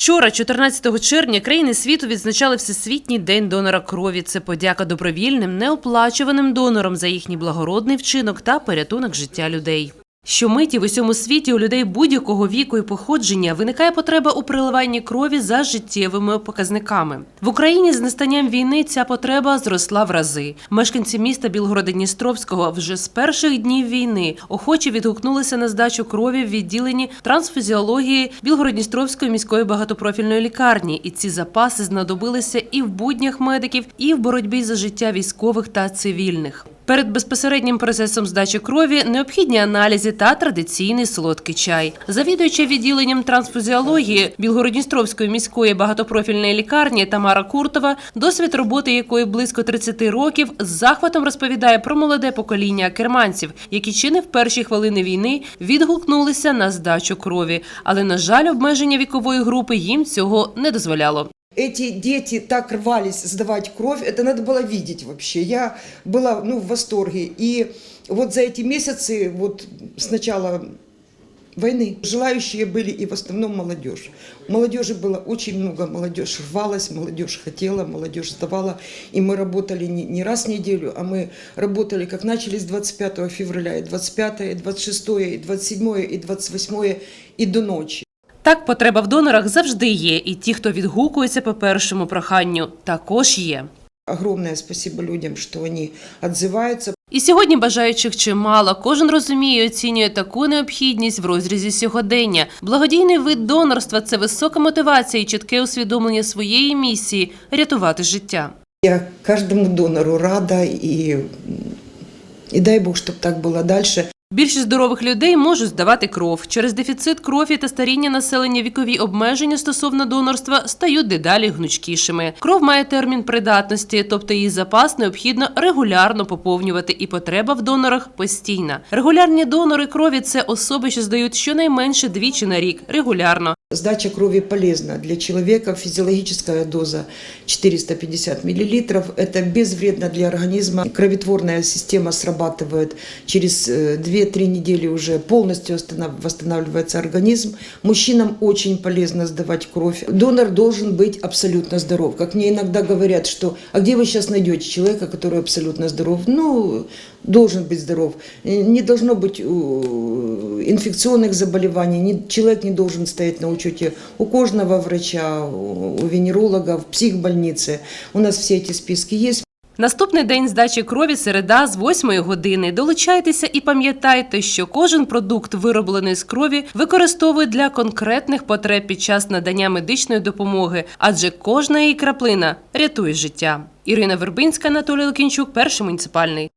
Вчора, 14 червня, країни світу відзначали Всесвітній день донора крові. Це подяка добровільним, неоплачуваним донорам за їхній благородний вчинок та порятунок життя людей. Щомиті в усьому світі у людей будь-якого віку і походження виникає потреба у приливанні крові за життєвими показниками. В Україні з настанням війни ця потреба зросла в рази. Мешканці міста Білгорода Дністровського вже з перших днів війни охоче відгукнулися на здачу крові в відділенні трансфузіології Білгород-Дністровської міської багатопрофільної лікарні. І ці запаси знадобилися і в буднях медиків, і в боротьбі за життя військових та цивільних. Перед безпосереднім процесом здачі крові необхідні аналізи та традиційний солодкий чай. Завідуюча відділенням трансфузіології Білгородністровської міської багатопрофільної лікарні Тамара Куртова, досвід роботи якої близько 30 років, з захватом розповідає про молоде покоління керманців, які чи не в перші хвилини війни відгукнулися на здачу крові. Але на жаль, обмеження вікової групи їм цього не дозволяло. Эти дети так рвались сдавать кровь, это надо было видеть вообще. Я была ну, в восторге. И вот за эти месяцы, вот с начала войны, желающие были и в основном молодежь. Молодежи было очень много, молодежь рвалась, молодежь хотела, молодежь сдавала. И мы работали не, не раз в неделю, а мы работали, как начали с 25 февраля, и 25, и 26, и 27, и 28, и до ночи. Так, потреба в донорах завжди є, і ті, хто відгукується по першому проханню, також є. Огромное спасибо людям, что они отзываются. І сьогодні бажаючих чимало. Кожен розуміє і оцінює таку необхідність в розрізі сьогодення. Благодійний вид донорства це висока мотивація і чітке усвідомлення своєї місії рятувати життя. Я каждому донору рада и, и дай Бог, чтобы так было дальше. Більшість здорових людей можуть здавати кров. Через дефіцит крові та старіння населення вікові обмеження стосовно донорства стають дедалі гнучкішими. Кров має термін придатності, тобто її запас необхідно регулярно поповнювати, і потреба в донорах постійна. Регулярні донори крові це особи, що здають щонайменше двічі на рік регулярно. Сдача крови полезна для человека. Физиологическая доза 450 мл. Это безвредно для организма. Кроветворная система срабатывает через э, 2-3 недели уже полностью восстанавливается организм. Мужчинам очень полезно сдавать кровь. Донор должен быть абсолютно здоров. Как мне иногда говорят, что а где вы сейчас найдете человека, который абсолютно здоров? Ну, должен быть здоров. Э, Не должно быть э, инфекционных заболеваний. Человек не должен стоять на учете у кожного врача, у венеролога, в психбольнице. У нас все эти списки есть. Наступний день здачі крові середа з 8 години. Долучайтеся і пам'ятайте, що кожен продукт, вироблений з крові, використовують для конкретних потреб під час надання медичної допомоги, адже кожна її краплина рятує життя. Ірина Вербинська, Анатолій Лукінчук, перший муніципальний.